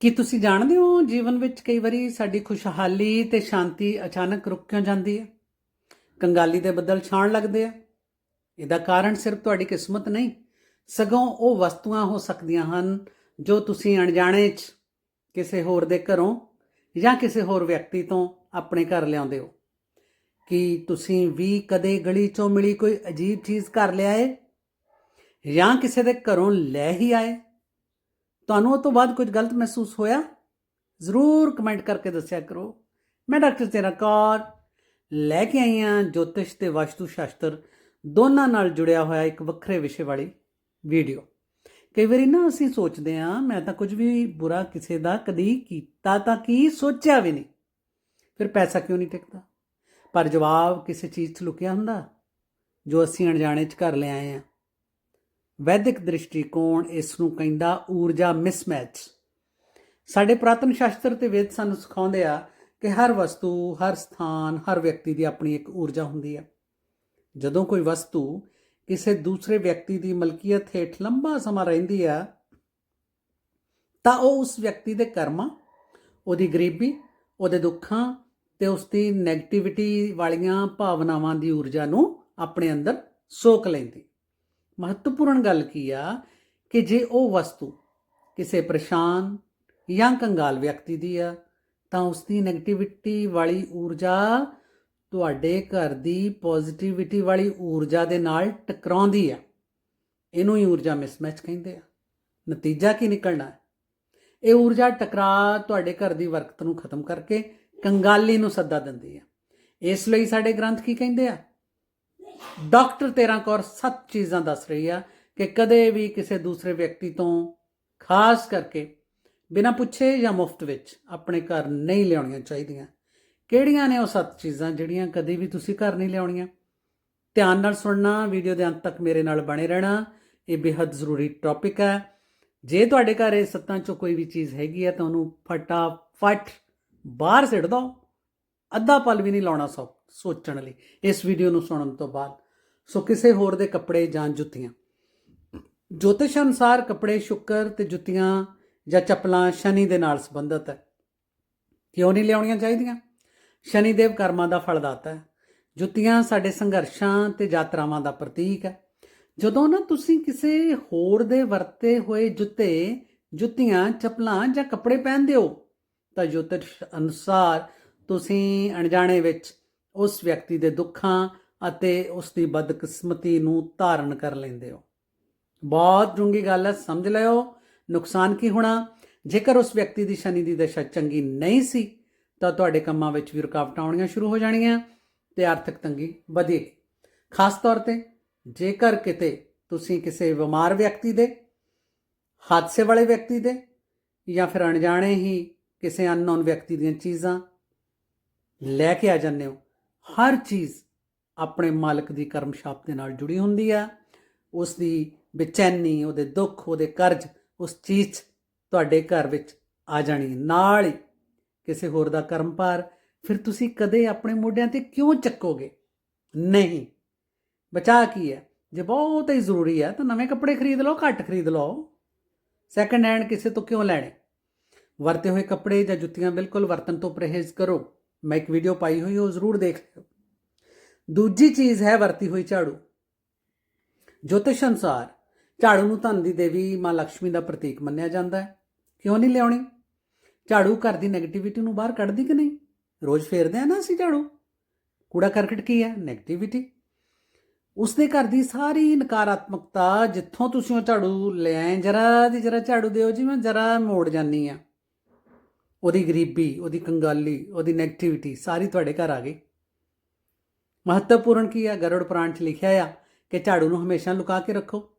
ਕੀ ਤੁਸੀਂ ਜਾਣਦੇ ਹੋ ਜੀਵਨ ਵਿੱਚ ਕਈ ਵਾਰੀ ਸਾਡੀ ਖੁਸ਼ਹਾਲੀ ਤੇ ਸ਼ਾਂਤੀ ਅਚਾਨਕ ਰੁਕ ਕਿਉਂ ਜਾਂਦੀ ਹੈ? ਕੰਗਾਲੀ ਦੇ ਬੱਦਲ ਛਾਣ ਲੱਗਦੇ ਆ। ਇਹਦਾ ਕਾਰਨ ਸਿਰਫ ਤੁਹਾਡੀ ਕਿਸਮਤ ਨਹੀਂ, ਸਗੋਂ ਉਹ ਵਸਤੂਆਂ ਹੋ ਸਕਦੀਆਂ ਹਨ ਜੋ ਤੁਸੀਂ ਅਣਜਾਣੇ 'ਚ ਕਿਸੇ ਹੋਰ ਦੇ ਘਰੋਂ ਜਾਂ ਕਿਸੇ ਹੋਰ ਵਿਅਕਤੀ ਤੋਂ ਆਪਣੇ ਘਰ ਲਿਆਉਂਦੇ ਹੋ। ਕੀ ਤੁਸੀਂ ਵੀ ਕਦੇ ਗਲੀ 'ਚੋਂ ਮਿਲੀ ਕੋਈ ਅਜੀਬ ਚੀਜ਼ ਘਰ ਲਿਆਏ ਜਾਂ ਕਿਸੇ ਦੇ ਘਰੋਂ ਲੈ ਹੀ ਆਏ? ਤੁਹਾਨੂੰ ਉਹ ਤੋਂ ਬਾਅਦ ਕੁਝ ਗਲਤ ਮਹਿਸੂਸ ਹੋਇਆ? ਜ਼ਰੂਰ ਕਮੈਂਟ ਕਰਕੇ ਦੱਸਿਆ ਕਰੋ। ਮੈਂ ਡਾਕਟਰ ਤੇਰਾ ਕੌਰ, ਲੈ ਕੇ ਆਈ ਹਾਂ ਜੋਤਿਸ਼ ਤੇ ਵਾਸਤੂ ਸ਼ਾਸਤਰ, ਦੋਨਾਂ ਨਾਲ ਜੁੜਿਆ ਹੋਇਆ ਇੱਕ ਵੱਖਰੇ ਵਿਸ਼ੇ ਵਾਲੀ ਵੀਡੀਓ। ਕਈ ਵਾਰੀ ਨਾ ਅਸੀਂ ਸੋਚਦੇ ਹਾਂ, ਮੈਂ ਤਾਂ ਕੁਝ ਵੀ ਬੁਰਾ ਕਿਸੇ ਦਾ ਕਦੀ ਕੀਤਾ ਤਾਂ ਕੀ ਸੋਚਿਆ ਵੀ ਨਹੀਂ। ਫਿਰ ਪੈਸਾ ਕਿਉਂ ਨਹੀਂ ਟਿਕਦਾ? ਪਰ ਜਵਾਬ ਕਿਸੇ ਚੀਜ਼ 'ਚ ਲੁਕਿਆ ਹੁੰਦਾ, ਜੋ ਅਸੀਂ ਅਣਜਾਣੇ 'ਚ ਕਰ ਲਿਆਏ ਹਾਂ। ਵੈਦਿਕ ਦ੍ਰਿਸ਼ਟੀਕੋਣ ਇਸ ਨੂੰ ਕਹਿੰਦਾ ਊਰਜਾ ਮਿਸਮੈਚ ਸਾਡੇ ਪ੍ਰਾਤਨ ਸ਼ਾਸਤਰ ਤੇ ਵੇਦ ਸਾਨੂੰ ਸਿਖਾਉਂਦੇ ਆ ਕਿ ਹਰ ਵਸਤੂ, ਹਰ ਸਥਾਨ, ਹਰ ਵਿਅਕਤੀ ਦੀ ਆਪਣੀ ਇੱਕ ਊਰਜਾ ਹੁੰਦੀ ਹੈ ਜਦੋਂ ਕੋਈ ਵਸਤੂ ਕਿਸੇ ਦੂਸਰੇ ਵਿਅਕਤੀ ਦੀ ਮਲਕੀਅਤ ਹੇਠ ਲੰਬਾ ਸਮਾਂ ਰਹਿੰਦੀ ਆ, ਤਾਂ ਉਹ ਉਸ ਵਿਅਕਤੀ ਦੇ ਕਰਮਾਂ, ਉਹਦੀ ਗਰੀਬੀ, ਉਹਦੇ ਦੁੱਖਾਂ ਤੇ ਉਸ ਦੀ 네ਗੇਟਿਵਿਟੀ ਵਾਲੀਆਂ ਭਾਵਨਾਵਾਂ ਦੀ ਊਰਜਾ ਨੂੰ ਆਪਣੇ ਅੰਦਰ ਸੋਖ ਲੈਂਦੀ। ਮਹੱਤਵਪੂਰਨ ਗੱਲ ਕੀ ਆ ਕਿ ਜੇ ਉਹ ਵਸਤੂ ਕਿਸੇ ਪਰੇਸ਼ਾਨ ਜਾਂ ਕੰਗਾਲ ਵਿਅਕਤੀ ਦੀ ਆ, ਤਾਂ ਉਸ ਦੀ 네ਗੇਟਿਵਿਟੀ ਵਾਲੀ ਊਰਜਾ ਤੁਹਾਡੇ ਘਰ ਦੀ ਪੋਜ਼ਿਟਿਵਿਟੀ ਵਾਲੀ ਊਰਜਾ ਦੇ ਨਾਲ ਟਕਰਾਉਂਦੀ ਆ। ਇਹਨੂੰ ਹੀ ਊਰਜਾ ਮਿਸਮੈਚ ਕਹਿੰਦੇ ਆ। ਨਤੀਜਾ ਕੀ ਨਿਕਲਣਾ? ਹੈ ਇਹ ਊਰਜਾ ਟਕਰਾ ਤੁਹਾਡੇ ਘਰ ਦੀ ਵਰਕਤ ਨੂੰ ਖਤਮ ਕਰਕੇ ਕੰਗਾਲੀ ਨੂੰ ਸੱਦਾ ਦਿੰਦੀ ਆ। ਇਸ ਲਈ ਸਾਡੇ ਗ੍ਰੰਥ ਕੀ ਕਹਿੰਦੇ ਆ? ਡਾਕਟਰ ਤੇਰਾ ਕੌਰ ਸੱਤ ਚੀਜ਼ਾਂ ਦੱਸ ਰਹੀ ਆ ਕਿ ਕਦੇ ਵੀ ਕਿਸੇ ਦੂਸਰੇ ਵਿਅਕਤੀ ਤੋਂ, ਖਾਸ ਕਰਕੇ ਬਿਨਾਂ ਪੁੱਛੇ ਜਾਂ ਮੁਫਤ ਵਿੱਚ, ਆਪਣੇ ਘਰ ਨਹੀਂ ਲਿਆਉਣੀਆਂ ਚਾਹੀਦੀਆਂ। ਕਿਹੜੀਆਂ ਨੇ ਉਹ ਸੱਤ ਚੀਜ਼ਾਂ ਜਿਹੜੀਆਂ ਕਦੇ ਵੀ ਤੁਸੀਂ ਘਰ ਨਹੀਂ ਲਿਆਉਣੀਆਂ? ਧਿਆਨ ਨਾਲ ਸੁਣਨਾ, ਵੀਡੀਓ ਦੇ ਅੰਤ ਤੱਕ ਮੇਰੇ ਨਾਲ ਬਣੇ ਰਹਿਣਾ, ਇਹ ਬੇहद ਜ਼ਰੂਰੀ ਟੌਪਿਕ ਹੈ। ਜੇ ਤੁਹਾਡੇ ਘਰ ਇਹ ਸੱਤਾਂ ਚੋਂ ਕੋਈ ਵੀ ਚੀਜ਼ ਹੈਗੀ ਹੈ ਤਾਂ ਉਹਨੂੰ ਫਟਾਫਟ ਬਾਹਰ ਸਿੱਟ ਦਿਓ। ਅੱਧਾ ਪਲ ਵੀ ਨਹੀਂ ਲਾਉਣਾ ਸੋ ਸੋਚਣ ਲਈ, ਇਸ ਵੀਡੀਓ ਨੂੰ ਸੁਣਨ ਤੋਂ ਬਾਅਦ। ਸੋ ਕਿਸੇ ਹੋਰ ਦੇ ਕੱਪੜੇ ਜਾਂ ਜੁੱਤੀਆਂ। ਜੋਤਿਸ਼ ਅਨੁਸਾਰ ਕੱਪੜੇ ਸ਼ੁੱਕਰ ਤੇ ਜੁੱਤੀਆਂ ਜਾਂ ਚੱਪਲਾਂ ਸ਼ਨੀ ਦੇ ਨਾਲ ਸੰਬੰਧਿਤ ਹੈ। ਕਿਉਂ ਨਹੀਂ ਲਿਆਉਣੀਆਂ ਚਾਹੀਦੀਆਂ? ਸ਼ਨੀ ਦੇਵ ਕਰਮਾਂ ਦਾ ਫਲਦਾਤਾ ਹੈ। ਜੁੱਤੀਆਂ ਸਾਡੇ ਸੰਘਰਸ਼ਾਂ ਤੇ ਯਾਤਰਾਵਾਂ ਦਾ ਪ੍ਰਤੀਕ ਹੈ। ਜਦੋਂ ਨਾ ਤੁਸੀਂ ਕਿਸੇ ਹੋਰ ਦੇ ਵਰਤੇ ਹੋਏ ਜੁੱਤੇ, ਜੁੱਤੀਆਂ, ਚੱਪਲਾਂ ਜਾਂ ਕੱਪੜੇ ਪਹਿਨਦੇ ਹੋ, ਤਾਂ ਜੋਤਿਸ਼ ਅਨੁਸਾਰ ਤੁਸੀਂ ਅਣਜਾਣੇ ਵਿੱਚ ਉਸ ਵਿਅਕਤੀ ਦੇ ਦੁੱਖਾਂ ਅਤੇ ਉਸ ਦੀ ਬਦਕਿਸਮਤੀ ਨੂੰ ਧਾਰਨ ਕਰ ਲੈਂਦੇ ਹੋ। ਬਹੁਤ ਡੂੰਗੀ ਗੱਲ ਹੈ, ਸਮਝ ਲਿਓ ਨੁਕਸਾਨ ਕੀ ਹੋਣਾ? ਜੇਕਰ ਉਸ ਵਿਅਕਤੀ ਦੀ ਸ਼ਨੀ ਦੀ ਦਸ਼ਾ ਚੰਗੀ ਨਹੀਂ ਸੀ, ਤਾਂ ਤੁਹਾਡੇ ਕੰਮਾਂ ਵਿੱਚ ਵੀ ਰੁਕਾਵਟਾਂ ਆਉਣੀਆਂ ਸ਼ੁਰੂ ਹੋ ਜਾਣਗੀਆਂ ਤੇ ਆਰਥਿਕ ਤੰਗੀ ਵਧੇਗੀ। ਖਾਸ ਤੌਰ ਤੇ ਜੇਕਰ ਕਿਤੇ ਤੁਸੀਂ ਕਿਸੇ ਬਿਮਾਰ ਵਿਅਕਤੀ ਦੇ, ਹਾਦਸੇ ਵਾਲੇ ਵਿਅਕਤੀ ਦੇ ਜਾਂ ਫਿਰ ਅਣਜਾਣੇ ਹੀ ਕਿਸੇ ਅਨਨੋਨ ਵਿਅਕਤੀ ਦੀਆਂ ਚੀਜ਼ਾਂ ਲੈ ਕੇ ਆ ਜਾਂਦੇ ਹੋ ਹਰ ਚੀਜ਼ ਆਪਣੇ ਮਾਲਕ ਦੀ ਕਰਮ ਛਾਪ ਦੇ ਨਾਲ ਜੁੜੀ ਹੁੰਦੀ ਆ। ਉਸ ਦੀ ਬੇਚੈਨੀ, ਉਹਦੇ ਦੁੱਖ, ਉਹਦੇ ਕਰਜ਼, ਉਸ ਚੀਜ਼ 'ਚ ਤੁਹਾਡੇ ਘਰ ਵਿੱਚ ਆ ਜਾਣੀ, ਨਾਲ ਹੀ ਕਿਸੇ ਹੋਰ ਦਾ ਕਰਮ ਭਾਰ ਫਿਰ ਤੁਸੀਂ ਕਦੇ ਆਪਣੇ ਮੋਢਿਆਂ ਤੇ ਕਿਉਂ ਚੱਕੋਗੇ? ਨਹੀਂ। ਬਚਾ ਕੀ ਹੈ? ਜੇ ਬਹੁਤ ਹੀ ਜ਼ਰੂਰੀ ਹੈ, ਤਾਂ ਨਵੇਂ ਕੱਪੜੇ ਖਰੀਦ ਲਓ, ਘੱਟ ਖਰੀਦ ਲਓ। ਸੈਕੰਡ ਹੈਂਡ ਕਿਸੇ ਤੋਂ ਕਿਉਂ ਲੈਣੇ? ਵਰਤੇ ਹੋਏ ਕੱਪੜੇ ਜਾਂ ਜੁੱਤੀਆਂ ਬਿਲਕੁਲ ਵਰਤਨ ਤੋਂ ਪਰਹੇਜ਼ ਕਰੋ। ਮੈਂ ਇੱਕ ਵੀਡੀਓ ਪਾਈ ਹੋਈ, ਉਹ ਜ਼ਰੂਰ ਦੇਖ ਲਿਓ। ਦੂਜੀ ਚੀਜ਼ ਹੈ ਵਰਤੀ ਹੋਈ ਝਾੜੂ। ਜੋਤਿਸ਼ ਅਨਸਾਰ ਝਾੜੂ ਨੂੰ ਧਨ ਦੀ ਦੇਵੀ ਮਾਂ ਲక్ష్ਮੀ ਦਾ ਪ੍ਰਤੀਕ ਮੰਨਿਆ ਜਾਂਦਾ ਹੈ। ਕਿਉਂ ਨਹੀਂ ਲਿਆਉਣੀ? ਝਾੜੂ ਘਰ ਦੀ ਨੈਗੇਟਿਵਿਟੀ ਨੂੰ ਬਾਹਰ ਕੱਢਦੀ ਕਿ ਨਹੀਂ? ਰੋਜ਼ ਫੇਰਦੇ ਆ ਨਾ ਅਸੀਂ ਝਾੜੂ। ਕੂੜਾ ਕਰਕਟ ਕੀ ਹੈ? 네ਗੇਟਿਵਿਟੀ ਉਸਦੇ ਘਰ ਦੀ ਸਾਰੀ ਨਕਾਰਾਤਮਕਤਾ, ਜਿੱਥੋਂ ਤੁਸੀਂ ਉਹ ਝਾੜੂ ਲੈ ਆਏ ਜਰਾ ਦੀ ਜਰਾ ਝਾੜੂ ਦਿਓ ਜੀ ਮੈਂ ਜਰਾ ਮੋੜ ਜਾਨੀ ਆ। ਉਹਦੀ ਗਰੀਬੀ, ਉਹਦੀ ਕੰਗਾਲੀ ਉਹਦੀ 네ਗੇਟਿਵਿਟੀ ਸਾਰੀ ਤੁਹਾਡੇ ਘਰ ਆ ਗਈ। ਮਹੱਤਵਪੂਰਨ ਕੀ ਹੈ ਗਰੁੜ ਪੁਰਾਣ 'ਚ ਲਿਖਿਆ ਆ ਕਿ ਝਾੜੂ ਨੂੰ ਹਮੇਸ਼ਾ ਲੁਕਾ ਕੇ ਰੱਖੋ।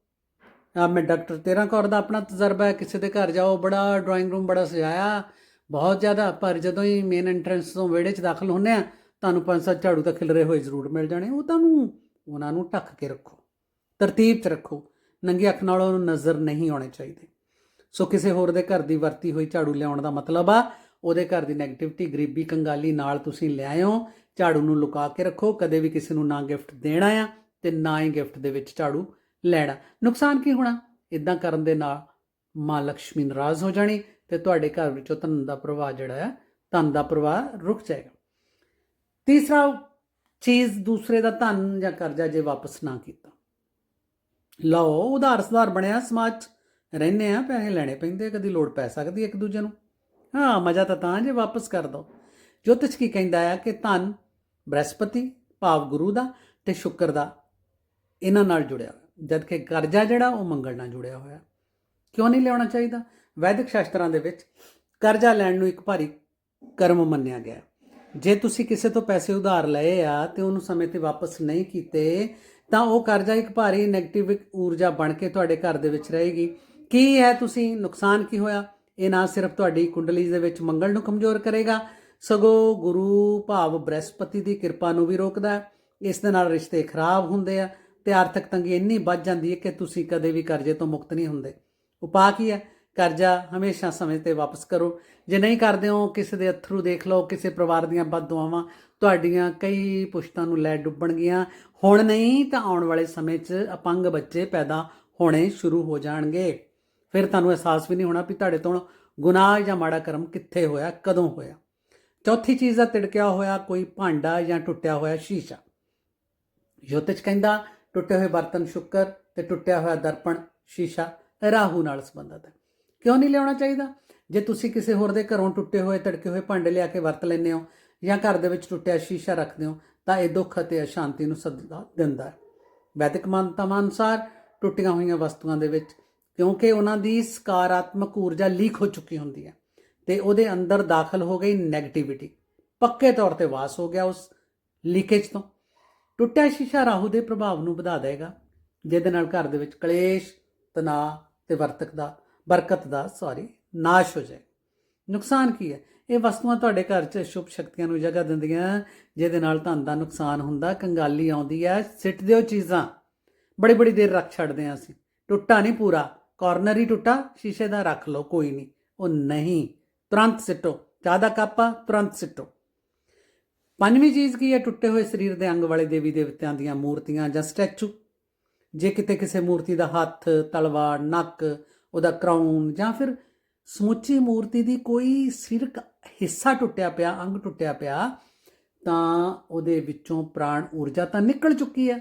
ਆ ਮੈਂ ਡਾਕਟਰ ਤੇਰਾ ਕੌਰ ਦਾ ਆਪਣਾ ਤਜਰਬਾ ਹੈ, ਕਿਸੇ ਦੇ ਘਰ ਜਾਓ, ਬੜਾ ਡਰਾਇੰਗ ਰੂਮ ਬੜਾ ਸਜਾਇਆ, ਬਹੁਤ ਜ਼ਿਆਦਾ, ਪਰ ਜਦੋਂ ਹੀ ਮੇਨ ਐਂਟਰੈਂਸ ਤੋਂ ਵਿਹੜੇ 'ਚ ਦਾਖਲ ਹੁੰਦੇ ਆ, ਤੁਹਾਨੂੰ ਪੰਜ ਸੱਤ ਝਾੜੂ ਤਾਂ ਖਿਲਰੇ ਹੋਏ ਜ਼ਰੂਰ ਮਿਲ ਜਾਣੇ, ਉਹ ਤੁਹਾਨੂੰ ਉਹਨਾਂ ਨੂੰ ਢੱਕ ਕੇ ਰੱਖੋ। ਤਰਤੀਬ 'ਚ ਰੱਖੋ। ਨੰਗੀ ਅੱਖ ਨਾਲ ਉਹਨੂੰ ਨਜ਼ਰ ਨਹੀਂ ਆਉਣੇ ਚਾਹੀਦੇ। ਸੋ ਕਿਸੇ ਹੋਰ ਦੇ ਘਰ ਦੀ ਵਰਤੀ ਹੋਈ ਝਾੜੂ ਲਿਆਉਣ ਦਾ ਮਤਲਬ ਆ, ਉਹਦੇ ਘਰ ਦੀ ਨੈਗੇਟਿਵਿਟੀ ਗਰੀਬੀ, ਕੰਗਾਲੀ ਨਾਲ ਤੁਸੀਂ ਲੈ ਆਇਓ। ਝਾੜੂ ਨੂੰ ਲੁਕਾ ਕੇ ਰੱਖੋ, ਕਦੇ ਵੀ ਕਿਸੇ ਨੂੰ ਨਾ ਗਿਫਟ ਦੇਣਾ ਆ ਤੇ ਨਾ ਹੀ ਗਿਫਟ ਦੇ ਵਿੱਚ ਝਾੜੂ ਲੈਣਾ। ਨੁਕਸਾਨ ਕੀ ਹੋਣਾ? ਇਦਾਂ ਕਰਨ ਦੇ ਨਾਲ ਮਾਂ ਲక్ష్ਮੀ ਨਾਰਾਜ਼ ਹੋ ਜਾਣੀ ਤੇ ਤੁਹਾਡੇ ਘਰ ਵਿੱਚੋਂ ਧਨ ਦਾ ਪ੍ਰਵਾਹ ਜਿਹੜਾ ਆ, ਧਨ ਦਾ ਪ੍ਰਵਾਹ ਰੁਕ ਜਾਏਗਾ। ਤੀਸਰਾ, ਚੀਜ਼ ਦੂਸਰੇ ਦਾ ਧਨ ਜਾਂ ਕਰਜ਼ਾ ਜੇ ਵਾਪਸ ਨਾ ਕੀਤਾ। ਲਓ ਉਧਾਰ ਸੁਧਾਰ ਬਣਿਆ ਸਮਾਜ 'ਚ। 'ਚ ਰਹਿੰਦੇ ਆ ਪੈਸੇ ਲੈਣੇ ਪੈਂਦੇ ਕਦੀ ਲੋੜ ਪੈ ਸਕਦੀ ਇੱਕ ਦੂਜੇ ਨੂੰ। ਹਾਂ, ਮਜ਼ਾ ਤਾਂ ਤਾਂ ਜੇ ਵਾਪਸ ਕਰ ਦੋ। ਜੋਤਿਸ਼ ਕੀ ਕਹਿੰਦਾ ਆ ਕਿ ਧਨ, ਬ੍ਰਹਸਪਤੀ, ਭਾਵ ਗੁਰੂ ਦਾ ਤੇ ਸ਼ੁਕਰ ਦਾ ਇਹਨਾਂ ਨਾਲ ਜੁੜਿਆ। ਹੋਇਆ ਜਦ ਕਿ ਕਰਜ਼ਾ ਜਿਹੜਾ, ਉਹ ਮੰਗਲ ਨਾਲ ਜੁੜਿਆ ਹੋਇਆ। ਕਿਉਂ ਨਹੀਂ ਲਿਆਉਣਾ ਚਾਹੀਦਾ? ਵੈਦਿਕ ਸ਼ਾਸਤਰਾਂ ਦੇ ਵਿੱਚ ਕਰਜ਼ਾ ਲੈਣ ਨੂੰ ਇੱਕ ਭਾਰੀ ਕਰਮ ਮੰਨਿਆ ਗਿਆ। ਜੇ ਤੁਸੀਂ ਕਿਸੇ ਤੋਂ ਪੈਸੇ ਉਧਾਰ ਲਏ ਆ ਤੇ ਉਹਨੂੰ ਸਮੇਂ ਤੇ ਵਾਪਸ ਨਹੀਂ ਕੀਤੇ, ਤਾਂ ਉਹ ਕਰਜ਼ਾ ਇੱਕ ਭਾਰੀ ਨੈਗੇਟਿਵ ਊਰਜਾ ਬਣ ਕੇ ਤੁਹਾਡੇ ਘਰ ਦੇ ਵਿੱਚ ਰਹੇਗੀ। ਕੀ ਹੈ ਤੁਸੀਂ? ਨੁਕਸਾਨ ਕੀ ਹੋਇਆ? ਇਹ ਨਾ ਸਿਰਫ ਤੁਹਾਡੀ ਕੁੰਡਲੀ ਦੇ ਵਿੱਚ ਮੰਗਲ ਨੂੰ ਕਮਜ਼ੋਰ ਕਰੇਗਾ। ਸਗੋਂ ਗੁਰੂ ਭਾਵ ਬ੍ਰਹਸਪਤੀ ਦੀ ਕਿਰਪਾ ਨੂੰ ਵੀ ਰੋਕਦਾ ਹੈ। ਇਸ ਦੇ ਨਾਲ ਰਿਸ਼ਤੇ ਖਰਾਬ ਹੁੰਦੇ ਆ। ਤੇ ਆਰਥਿਕ ਤੰਗੀ ਇੰਨੀ ਵੱਧ ਜਾਂਦੀ ਹੈ ਕਿ ਤੁਸੀਂ ਕਦੇ ਵੀ ਕਰਜ਼ੇ ਤੋਂ ਮੁਕਤ ਨਹੀਂ ਹੁੰਦੇ। ਉਪਾਅ ਕੀ ਹੈ? ਕਰਜ਼ਾ ਹਮੇਸ਼ਾ ਸਮੇਂ ਤੇ ਵਾਪਸ ਕਰੋ। ਜੇ ਨਹੀਂ ਕਰਦੇ ਹੋ, ਕਿਸੇ ਦੇ ਅਥਰੂ ਦੇਖ ਲਓ, ਕਿਸੇ ਪਰਿਵਾਰ ਦੀਆਂ ਬਦਦੁਆਵਾਂ ਤੁਹਾਡੀਆਂ ਕਈ ਪੁਸ਼ਤਾਂ ਨੂੰ ਲੈ ਡੁੱਬਣਗੀਆਂ। ਹੁਣ ਨਹੀਂ ਤਾਂ ਆਉਣ ਵਾਲੇ ਸਮੇਂ 'ਚ ਅਪੰਗ ਬੱਚੇ ਪੈਦਾ ਹੋਣੇ ਸ਼ੁਰੂ ਹੋ ਜਾਣਗੇ। ਫਿਰ ਤੁਹਾਨੂੰ ਅਹਿਸਾਸ ਵੀ ਨਹੀਂ ਹੋਣਾ ਵੀ ਤੁਹਾਡੇ ਤੋਂ ਗੁਨਾਹ ਜਾਂ ਮਾੜਾ ਕਰਮ ਕਿੱਥੇ ਹੋਇਆ, ਕਦੋਂ ਹੋਇਆ। ਚੌਥੀ ਚੀਜ਼ ਦਾ ਤਿੜਕਿਆ ਹੋਇਆ, ਕੋਈ ਭਾਂਡਾ ਜਾਂ ਟੁੱਟਿਆ ਹੋਇਆ ਸ਼ੀਸ਼ਾ। ਜੋਤਿਸ਼ ਕਹਿੰਦਾ, ਟੁੱਟੇ ਹੋਏ ਬਰਤਨ ਸ਼ੁੱਕਰ ਤੇ ਟੁੱਟਿਆ ਹੋਇਆ ਦਰਪਣ ਸ਼ੀਸ਼ਾ ਰਾਹੂ ਨਾਲ ਸੰਬੰਧਿਤ ਹੈ। ਕਿਉਂ ਨਹੀਂ ਲਿਆਉਣਾ ਚਾਹੀਦਾ? ਜੇ ਤੁਸੀਂ ਕਿਸੇ ਹੋਰ ਦੇ ਘਰੋਂ ਟੁੱਟੇ ਹੋਏ, ਤੜਕੇ ਹੋਏ ਭਾਂਡੇ ਲਿਆ ਕੇ ਵਰਤ ਲੈਂਦੇ ਹੋ ਜਾਂ ਘਰ ਦੇ ਵਿੱਚ ਟੁੱਟਿਆ ਸ਼ੀਸ਼ਾ ਰੱਖਦੇ ਹੋ, ਤਾਂ ਇਹ ਦੁੱਖ ਅਤੇ ਅਸ਼ਾਂਤੀ ਨੂੰ ਸੱਦਾ ਦਿੰਦਾ ਹੈ। ਵੈਦਿਕ ਮਾਨਤਾਵਾਂ ਅਨੁਸਾਰ ਟੁੱਟੀਆਂ ਹੋਈਆਂ ਵਸਤੂਆਂ ਦੇ ਵਿੱਚ ਕਿਉਂਕਿ ਉਹਨਾਂ ਦੀ ਸਕਾਰਾਤਮਕ ਊਰਜਾ ਲੀਕ ਹੋ ਚੁੱਕੀ ਹੁੰਦੀ ਹੈ ਤੇ ਉਹਦੇ ਅੰਦਰ ਦਾਖਲ ਹੋ ਗਈ 네ਗੇਟਿਵਿਟੀ ਪੱਕੇ ਤੌਰ ਤੇ ਵਾਸ ਹੋ ਗਿਆ ਉਸ ਲੀਕੇਜ ਤੋਂ। ਟੁੱਟਿਆ ਸ਼ੀਸ਼ਾ ਰਾਹੂ ਦੇ ਪ੍ਰਭਾਵ ਨੂੰ ਵਧਾ ਦੇਗਾ, ਜਿਹਦੇ ਨਾਲ ਘਰ ਦੇ ਵਿੱਚ ਕਲੇਸ਼, ਤਣਾਅ ਤੇ ਵਰਤਕ ਦਾ, ਬਰਕਤ ਦਾ ਸੌਰੀ ਨਾਸ਼ ਹੋ ਜਾਏ। ਨੁਕਸਾਨ ਕੀ ਹੈ? ਇਹ ਵਸਤੂਆਂ ਤੁਹਾਡੇ ਘਰ 'ਚ ਸ਼ੁਭ ਸ਼ਕਤੀਆਂ ਨੂੰ ਜਗ੍ਹਾ ਦਿੰਦੀਆਂ, ਜਿਹਦੇ ਨਾਲ ਧਨ ਦਾ ਨੁਕਸਾਨ ਹੁੰਦਾ, ਕੰਗਾਲੀ ਆਉਂਦੀ ਹੈ, ਸਿੱਟ ਦਿਓ ਚੀਜ਼ਾਂ। ਬੜੀ ਬੜੀ ਦੇਰ ਰੱਖ ਛੱਡਦੇ ਹਾਂ ਅਸੀਂ। ਟੁੱਟਾ ਨਹੀਂ ਪੂਰਾ। ਕਾਰਨਰ ਹੀ ਟੁੱਟਾ, ਸ਼ੀਸ਼ੇ ਦਾ ਰੱਖ ਲਓ, ਕੋਈ ਨਹੀਂ। ਉਹ ਨਹੀਂ, ਤੁਰੰਤ ਸਿੱਟੋ। ਚਾਹ ਦਾ ਕੱਪ ਆ, ਤੁਰੰਤ ਸਿੱਟੋ। ਪੰਜਵੀਂ ਚੀਜ਼ ਕੀ ਹੈ? ਟੁੱਟੇ ਹੋਏ ਸਰੀਰ ਦੇ ਅੰਗ ਵਾਲੇ ਦੇਵੀ ਦੇਵਤਿਆਂ ਦੀਆਂ ਮੂਰਤੀਆਂ ਜਾਂ ਸਟੈਚੂ। ਜੇ ਕਿਤੇ ਕਿਸੇ ਮੂਰਤੀ ਦਾ ਹੱਥ, ਤਲਵਾਰ, ਨੱਕ, ਉਹਦਾ ਕਰਾਊਨ ਜਾਂ ਫਿਰ ਸਮੁੱਚੀ ਮੂਰਤੀ ਦੀ ਕੋਈ ਸਿਰਕ ਹਿੱਸਾ ਟੁੱਟਿਆ ਪਿਆ, ਅੰਗ ਟੁੱਟਿਆ ਪਿਆ, ਤਾਂ ਉਹਦੇ ਵਿੱਚੋਂ ਪ੍ਰਾਣ ਊਰਜਾ ਤਾਂ ਨਿਕਲ ਚੁੱਕੀ ਹੈ।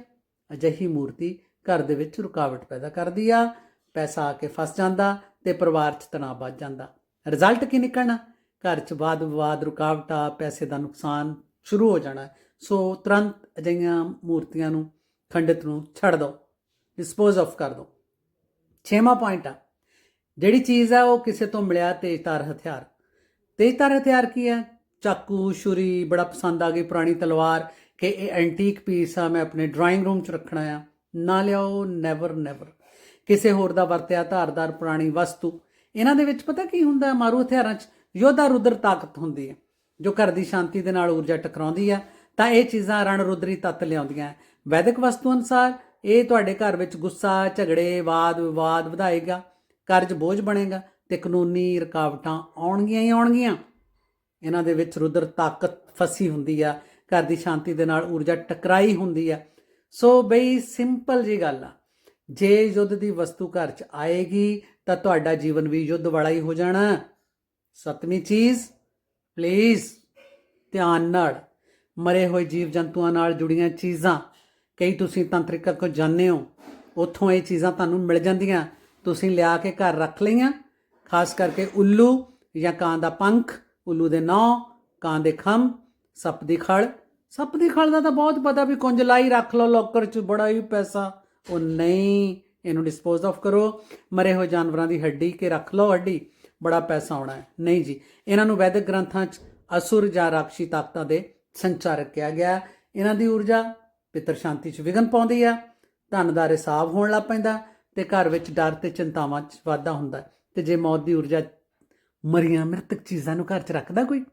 ਅਜਿਹੀ ਮੂਰਤੀ ਘਰ ਦੇ ਵਿੱਚ ਰੁਕਾਵਟ ਪੈਦਾ ਕਰਦੀ ਆ। ਪੈਸਾ ਆ ਕੇ ਫਸ ਜਾਂਦਾ ਤੇ ਪਰਿਵਾਰ 'ਚ ਤਣਾਅ ਵੱਧ ਜਾਂਦਾ। ਰਿਜ਼ਲਟ ਕੀ ਨਿਕਲਣਾ? ਘਰ 'ਚ ਵਾਦ ਵਿਵਾਦ, ਰੁਕਾਵਟਾਂ, ਪੈਸੇ ਦਾ ਨੁਕਸਾਨ ਸ਼ੁਰੂ ਹੋ ਜਾਣਾ। ਸੋ ਤੁਰੰਤ ਅਜਿਹੀਆਂ ਮੂਰਤੀਆਂ ਨੂੰ, ਖੰਡਿਤ ਨੂੰ ਛੱਡ ਦਿਓ ਡਿਸਪੋਜ਼ ਆਫ ਕਰ ਦਿਓ ਛੇਵਾਂ ਪੁਆਇੰਟ ਆ, ਜਿਹੜੀ ਚੀਜ਼ ਆ ਉਹ ਕਿਸੇ ਤੋਂ ਮਿਲਿਆ ਤੇਜ਼ਧਾਰ ਹਥਿਆਰ। ਤੇਜ਼ਧਾਰ ਹਥਿਆਰ ਕੀ ਹੈ ਚਾਕੂ, ਛੁਰੀ, ਬੜਾ ਪਸੰਦ ਆ ਗਈ ਪੁਰਾਣੀ ਤਲਵਾਰ ਕਿ ਇਹ ਐਂਟੀਕ ਪੀਸ ਆ, ਮੈਂ ਆਪਣੇ ਡਰਾਇੰਗ ਰੂਮ 'ਚ ਰੱਖਣਾ ਆ। ਨਾ ਲਿਆਓ ਨੈਵਰ ਨੈਵਰ ਕਿਸੇ ਹੋਰ ਦਾ ਵਰਤਿਆ ਧਾਰਦਾਰ ਪੁਰਾਣੀ ਵਸਤੂ। ਇਹਨਾਂ ਦੇ ਵਿੱਚ ਪਤਾ ਕੀ ਹੁੰਦਾ ਹੈ? ਮਾਰੂ ਹਥਿਆਰਾਂ 'ਚ ਯੋਧਾ ਰੁਦਰ ਤਾਕਤ ਹੁੰਦੀ ਹੈ, ਜੋ ਘਰ ਦੀ ਸ਼ਾਂਤੀ ਦੇ ਨਾਲ ਊਰਜਾ ਟਕਰਾਉਂਦੀ ਆ ਤਾਂ ਇਹ ਚੀਜ਼ਾਂ ਰਣ ਰੁਦਰੀ ਤੱਤ ਲਿਆਉਂਦੀਆਂ ਹੈ। ਵੈਦਿਕ ਵਸਤੂ ਅਨੁਸਾਰ ਇਹ ਤੁਹਾਡੇ ਘਰ ਵਿੱਚ ਗੁੱਸਾ, ਝਗੜੇ, ਵਾਦ ਵਿਵਾਦ ਵਧਾਏਗਾ, ਕਰਜ਼ ਬੋਝ ਬਣੇਗਾ ਤੇ ਕਾਨੂੰਨੀ ਰੁਕਾਵਟਾਂ ਆਉਣਗੀਆਂ ਹੀ ਆਉਣਗੀਆਂ। ਇਹਨਾਂ ਦੇ ਵਿੱਚ ਰੁਦਰ ਤਾਕਤ ਫਸੀ ਹੁੰਦੀ ਆ ਘਰ ਦੀ ਸ਼ਾਂਤੀ ਦੇ ਨਾਲ ਊਰਜਾ ਟਕਰਾਈ ਹੁੰਦੀ ਆ ਸੋ ਬਈ ਸਿੰਪਲ ਜੀ ਗੱਲ ਆ। ਜੇ ਯੁੱਧ ਦੀ ਵਸਤੂ ਘਰ 'ਚ ਆਏਗੀ, ਤਾਂ ਤੁਹਾਡਾ ਜੀਵਨ ਵੀ ਯੁੱਧ ਵਾਲਾ ਹੀ ਹੋ ਜਾਣਾ। ਸਤਵੀਂ ਚੀਜ਼ ਪਲੀਜ਼ ਧਿਆਨ ਨਾਲ ਮਰੇ ਹੋਏ ਜੀਵ ਜੰਤੂਆਂ ਨਾਲ ਜੁੜੀਆਂ ਚੀਜ਼ਾਂ। ਕਈ ਤੁਸੀਂ ਤੰਤਰਿਕਾ ਕੋ ਜਾਣਦੇ ਹੋ, ਉੱਥੋਂ ਇਹ ਚੀਜ਼ਾਂ ਤੁਹਾਨੂੰ ਮਿਲ ਜਾਂਦੀਆਂ। ਤੁਸੀਂ ਲਿਆ ਕੇ ਘਰ ਰੱਖ ਲਈਆਂ, ਖਾਸ ਕਰਕੇ ਉੱਲੂ ਜਾਂ ਕਾਂ ਦਾ ਪੰਖ, ਉੱਲੂ ਦੇ ਨੌ ਕਾਂ ਦੇ ਖੰਭ, ਸੱਪ ਦੀ ਖਲ। ਸੱਪ ਦੀ ਖਲ ਦਾ ਤਾਂ ਬਹੁਤ ਪਤਾ ਵੀ ਕੁੰਜ ਲਾਈ ਰੱਖ ਲਓ ਲੋਕਰ 'ਚ ਬੜਾ ਹੀ ਪੈਸਾ। ਉਹ ਨਹੀਂ, ਇਹਨੂੰ ਡਿਸਪੋਜ਼ ਆਫ ਕਰੋ। ਮਰੇ ਹੋਏ ਜਾਨਵਰਾਂ ਦੀ ਹੱਡੀ ਕੇ ਰੱਖ ਲਓ, ਹੱਡੀ। ਬੜਾ ਪੈਸਾ ਆਉਣਾ ਹੈ। ਨਹੀਂ ਜੀ, ਇਹਨਾਂ ਨੂੰ ਵੈਦਿਕ ਗ੍ਰੰਥਾਂ 'ਚ ਅਸੁਰ ਜਾਂ ਰਾਖਸ਼ੀ ਤਾਕਤਾਂ ਦੇ ਸੰਚਾਰਕ ਕਿਹਾ ਗਿਆ ਇਹਨਾਂ ਦੀ ਊਰਜਾ ਪਿੱਤਰ ਸ਼ਾਂਤੀ 'ਚ ਵਿਘਨ ਪਾਉਂਦੀ ਆ ਧਨ ਦਾ ਰਿਸਾਵ ਹੋਣ ਲੱਗ ਪੈਂਦਾ ਤੇ ਘਰ ਵਿੱਚ ਡਰ ਤੇ ਚਿੰਤਾਵਾਂ 'ਚ ਵਾਧਾ ਹੁੰਦਾ ਹੈ। ਤੇ ਜੇ ਮੌਤ ਦੀ ਊਰਜਾ ਮਰੀਆਂ ਮ੍ਰਿਤਕ ਚੀਜ਼ਾਂ ਨੂੰ ਘਰ 'ਚ ਰੱਖਦਾ ਕੋਈ?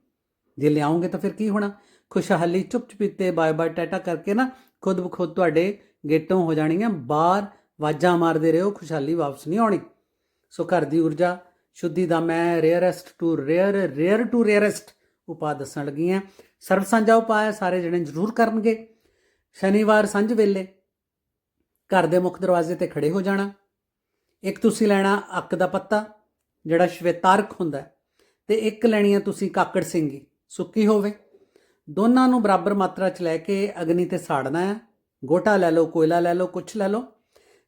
ਜੇ ਲਿਆਉਂਗੇ ਤਾਂ ਫਿਰ ਕੀ ਹੋਣਾ? ਖੁਸ਼ਹਾਲੀ ਚੁੱਪ ਚੁਪੀਤੇ ਬਾਏ ਬਾਏ ਟਾਟਾ ਕਰਕੇ ਨਾ ਖੁਦ ਬਖੁਦ ਤੁਹਾਡੇ ਗੇਟੋਂ ਹੋ ਜਾਣੀਆਂ ਬਾਹਰ ਵਾਜਾਂ ਮਾਰਦੇ ਰਹੋ ਖੁਸ਼ਹਾਲੀ ਵਾਪਸ ਨਹੀਂ ਆਉਣੀ। ਸੋ ਘਰ ਦੀ ਊਰਜਾ ਸ਼ੁੱਧੀ ਦਾ ਮੈਂ rarest to rare rare to rarest ਉਪਾਅ ਦੱਸਣ ਲੱਗੀ ਹਾਂ। ਸਰਬ ਸਾਂਝਾ ਉਪਾਅ ਸਾਰੇ ਜਣੇ ਜ਼ਰੂਰ ਕਰਨਗੇ। ਸ਼ਨੀਵਾਰ ਸਾਂਝ ਵੇਲੇ ਘਰ ਦੇ ਮੁੱਖ ਦਰਵਾਜ਼ੇ ਤੇ ਖੜੇ ਹੋ ਜਾਣਾ। ਇੱਕ ਤੁਸੀਂ ਲੈਣਾ ਅੱਕ ਦਾ ਪੱਤਾ ਜਿਹੜਾ ਸ਼ਵੇਤਾਰਕ ਹੁੰਦਾ ਹੈ, ਤੇ ਇੱਕ ਲੈਣੀ ਹੈ ਤੁਸੀਂ ਕਾਕੜ ਸਿੰਘੀ ਸੁੱਕੀ ਹੋਵੇ। ਦੋਨਾਂ ਨੂੰ ਬਰਾਬਰ ਮਾਤਰਾ 'ਚ ਲੈ ਕੇ ਅਗਨੀ ਤੇ ਸਾੜਨਾ ਹੈ। ਗੋਟਾ ਲੈ ਲਓ, ਕੋਇਲਾ ਲੈ ਲਓ, ਕੁਛ ਲੈ ਲਓ।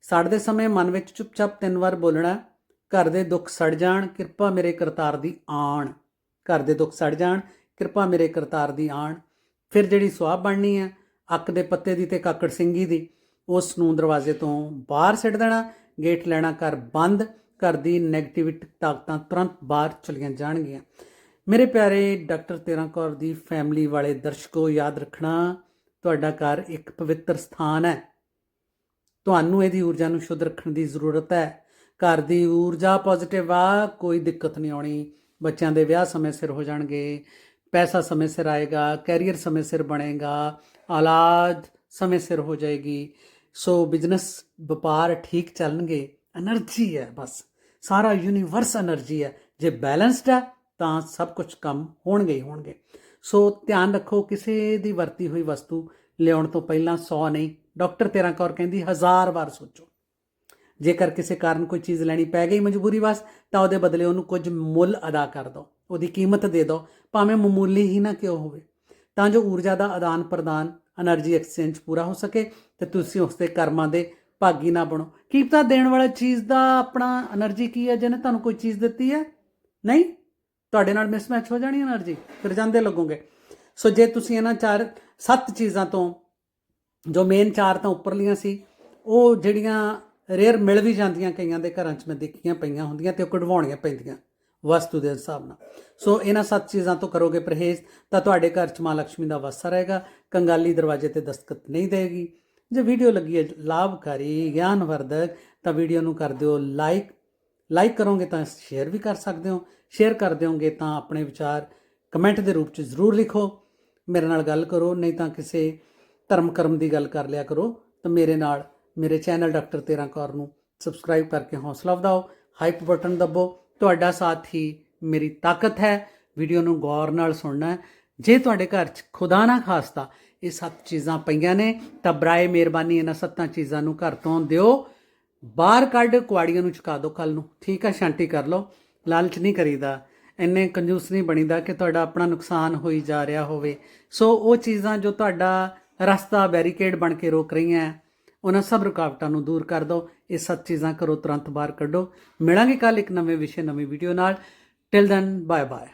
ਸੜਦੇ ਸਮੇਂ ਮਨ ਵਿੱਚ ਚੁੱਪਚਾਪ ਤਿੰਨ ਵਾਰ ਬੋਲਣਾ ਘਰ ਦੇ ਦੁੱਖ ਸੜ ਜਾਣ, ਕਿਰਪਾ ਮੇਰੇ ਕਰਤਾਰ ਦੀ ਆਣ। ਘਰ ਦੇ ਦੁੱਖ ਸੜ ਜਾਣ, ਕਿਰਪਾ ਮੇਰੇ ਕਰਤਾਰ ਦੀ ਆਣ। ਫਿਰ ਜਿਹੜੀ ਸੁਆਹ ਬਣਨੀ ਹੈ, ਅੱਕ ਦੇ ਪੱਤੇ ਦੀ ਤੇ ਕਾਕੜ ਸਿੰਘੀ ਦੀ, ਉਸ ਨੂੰ ਦਰਵਾਜ਼ੇ ਤੋਂ ਬਾਹਰ ਸਿੱਟ ਦੇਣਾ, ਗੇਟ ਲੈਣਾ, ਘਰ ਬੰਦ, ਘਰ ਦੀ ਨੈਗੇਟਿਵਿਟੀ ਤਾਕਤਾਂ ਤੁਰੰਤ ਬਾਹਰ ਚਲੀਆਂ ਜਾਣਗੀਆਂ। ਮੇਰੇ ਪਿਆਰੇ ਡਾਕਟਰ ਤੇਰਾ ਕੌਰ ਦੀ ਫੈਮਿਲੀ ਵਾਲੇ ਦਰਸ਼ਕੋ, ਯਾਦ ਰੱਖਣਾ ਤੁਹਾਡਾ ਘਰ ਇੱਕ ਪਵਿੱਤਰ ਸਥਾਨ ਹੈ। ਤੁਹਾਨੂੰ ਇਹਦੀ ਊਰਜਾ ਨੂੰ ਸ਼ੁੱਧ ਰੱਖਣ ਦੀ ਜ਼ਰੂਰਤ ਹੈ। ਘਰ ਦੀ ਊਰਜਾ ਪੋਜ਼ਿਟਿਵ ਆ, ਕੋਈ ਦਿੱਕਤ ਨਹੀਂ ਆਉਣੀ। ਬੱਚਿਆਂ ਦੇ ਵਿਆਹ ਸਮੇਂ ਸਿਰ ਹੋ ਜਾਣਗੇ, ਪੈਸਾ ਸਮੇਂ ਸਿਰ ਆਏਗਾ, ਕੈਰੀਅਰ ਸਮੇਂ ਸਿਰ ਬਣੇਗਾ, ਔਲਾਦ ਸਮੇਂ ਸਿਰ ਹੋ ਜਾਏਗੀ। ਸੋ ਬਿਜ਼ਨਸ, ਵਪਾਰ ਠੀਕ ਚੱਲਣਗੇ। એનર્ਜੀ ਹੈ ਬਸ। ਸਾਰਾ ਯੂਨੀਵਰਸ એનર્ਜੀ ਹੈ। ਜੇ ਬੈਲੈਂਸਡ ਹੈ, ਤਾਂ ਸਭ ਕੁਝ ਕੰਮ ਹੋਣਗੇ ਹੀ ਹੋਣਗੇ। ਸੋ ਧਿਆਨ ਰੱਖੋ ਕਿਸੇ ਦੀ ਵਰਤੀ ਹੋਈ ਵਸਤੂ ਲਿਆਉਣ ਤੋਂ ਪਹਿਲਾਂ ਸੌ ਨਹੀਂ। ਡਾਕਟਰ ਤੇਰਾ ਕੌਰ ਕਹਿੰਦੀ, ਹਜ਼ਾਰ ਵਾਰ ਸੋਚੋ। ਜੇਕਰ ਕਿਸੇ ਕਾਰਨ ਕੋਈ ਚੀਜ਼ ਲੈਣੀ ਪੈ ਗਈ ਮਜਬੂਰੀ ਵਾਸ, ਤਾਂ ਉਹਦੇ ਬਦਲੇ ਉਹਨੂੰ ਕੁਝ ਮੁੱਲ ਅਦਾ ਕਰ ਦਿਓ। ਉਹਦੀ ਕੀਮਤ ਦੇ ਦਿਓ। ਭਾਵੇਂ ਮਾਮੂਲੀ ਹੀ ਨਾ ਕਿਉਂ ਹੋਵੇ। ਤਾਂ ਜੋ ਊਰਜਾ ਦਾ ਆਦਾਨ ਪ੍ਰਦਾਨ એનર્ਜੀ ਐਕਸਚੇਂਜ ਪੂਰਾ ਹੋ ਸਕੇ ਤੇ ਤੁਸੀਂ ਉਸ ਦੇ ਕਰਮਾਂ ਦੇ ਭਾਗੀ ਨਾ ਬਣੋ। ਕੀਮਤਾਂ ਦੇਣ ਵਾਲਾ ਚੀਜ਼ ਦਾ ਆਪਣਾ એનર્ਜੀ ਕੀ ਹੈ ਜਿਹਨੇ ਤੁਹਾਨੂੰ ਕੋਈ ਚੀਜ਼ ਦਿੱਤੀ ਹੈ? ਨਹੀਂ? ਤੁਹਾਡੇ ਨਾਲ ਮਿਸਮੈਚ ਹੋ ਜਾਣੀ ਹੈ એનર્ਜੀ ਫਿਰ ਜਾਂਦੇ ਲੱਗੋਗੇ। ਸੋ ਜੇ ਤੁਸੀਂ ਇਹਨਾਂ ਚਾਰ, ਸੱਤ ਚੀਜ਼ਾਂ ਤੋਂ, ਜੋ ਮੇਨ ਚਾਰ ਤਾਂ ਉੱਪਰਲੀਆਂ ਸੀ, ਉਹ ਜਿਹੜੀਆਂ ਰੇਅਰ ਮਿਲ ਵੀ ਜਾਂਦੀਆਂ ਕਈਆਂ ਦੇ ਘਰਾਂ 'ਚ ਮੈਂ ਦੇਖੀਆਂ ਪਈਆਂ ਹੁੰਦੀਆਂ ਤੇ ਉਹ ਕਢਵਾਉਣੀਆਂ ਪੈਂਦੀਆਂ ਵਸਤੂ ਦੇ ਹਿਸਾਬ ਨਾਲ। ਸੋ ਇਹਨਾਂ ਸੱਤ ਚੀਜ਼ਾਂ ਤੋਂ ਕਰੋਗੇ ਪਰਹੇਜ਼, ਤਾਂ ਤੁਹਾਡੇ ਘਰ 'ਚ ਮਾਂ ਲక్ష్ਮੀ ਦਾ ਵਾਸਾ ਰਹੇਗਾ, ਕੰਗਾਲੀ ਦਰਵਾਜ਼ੇ ਤੇ ਦਸਤਖਤ ਨਹੀਂ ਦੇਗੀ। ਜੇ ਵੀਡੀਓ ਲੱਗੀ ਹੈ, ਲਾਭਕਾਰੀ, ਗਿਆਨਵਰਧਕ, ਤਾਂ ਵੀਡੀਓ ਨੂੰ ਕਰ ਦਿਓ ਲਾਈਕ ਲਾਈਕ ਕਰੋਗੇ ਤਾਂ ਸ਼ੇਅਰ ਵੀ ਕਰ ਸਕਦੇ ਹੋ। ਸ਼ੇਅਰ ਕਰ ਦਿਓਗੇ ਤਾਂ ਆਪਣੇ ਵਿਚਾਰ ਕਮੈਂਟ ਦੇ ਰੂਪ 'ਚ ਜ਼ਰੂਰ ਲਿਖੋ। ਮੇਰੇ ਨਾਲ ਗੱਲ ਕਰੋ, ਨਹੀਂ ਤਾਂ ਕਿਸੇ ਧਰਮ ਕਰਮ ਦੀ ਗੱਲ ਕਰ ਲਿਆ ਕਰੋ ਤਾਂ ਮੇਰੇ ਨਾਲ, ਮੇਰੇ ਚੈਨਲ ਡਾਕਟਰ ਤੇਰਾ ਕੌਰ ਨੂੰ ਸਬਸਕ੍ਰਾਈਬ ਕਰਕੇ ਹੌਸਲਾ ਵਧਾਓ। ਹਾਈਪ ਬਟਨ ਦਬੋ। ਤੁਹਾਡਾ ਸਾਥ ਹੀ ਮੇਰੀ ਤਾਕਤ ਹੈ। ਵੀਡੀਓ ਨੂੰ ਗੌਰ ਨਾਲ ਸੁਣਨਾ ਹੈ। ਜੇ ਤੁਹਾਡੇ ਘਰ 'ਚ ਖੁਦਾ ਨਾ ਖਾਸਤਾ ਇਹ ਸੱਤ ਚੀਜ਼ਾਂ ਪਈਆਂ ਨੇ ਤਾਂ ਬਰਾਏ ਮਿਹਰਬਾਨੀ ਇਹਨਾਂ ਸੱਤਾਂ ਚੀਜ਼ਾਂ ਨੂੰ ਘਰ ਤੋਂ ਦਿਓ। ਬਾਹਰ ਕੱਢ ਕੁਆੜੀਆਂ ਨੂੰ ਚੁਕਾ ਦਿਓ ਕੱਲ ਨੂੰ। ਠੀਕ ਆ, ਸ਼ਾਂਤੀ ਕਰ ਲਓ। ਲਾਲਚ ਨਹੀਂ ਕਰੀਦਾ। ਇੰਨੇ ਕੰਜੂਸ ਨਹੀਂ ਬਣੀਦਾ ਕਿ ਤੁਹਾਡਾ ਆਪਣਾ ਨੁਕਸਾਨ ਹੋਈ ਜਾ ਰਿਹਾ ਹੋਵੇ। ਸੋ ਉਹ ਚੀਜ਼ਾਂ ਜੋ ਤੁਹਾਡਾ ਰਸਤਾ ਬੈਰੀਕੇਡ ਬਣ ਕੇ ਰੋਕ ਰਹੀਆਂ, ਉਹਨਾਂ ਸਭ ਰੁਕਾਵਟਾਂ ਨੂੰ ਦੂਰ ਕਰ ਦਿਓ ਇਹ ਸੱਤ ਚੀਜ਼ਾਂ ਕਰੋ, ਤੁਰੰਤ ਬਾਹਰ ਕੱਢੋ। ਮਿਲਾਂਗੇ ਕੱਲ ਇੱਕ ਨਵੇਂ ਵਿਸ਼ੇ, ਨਵੀਂ ਵੀਡੀਓ ਨਾਲ। Till then bye bye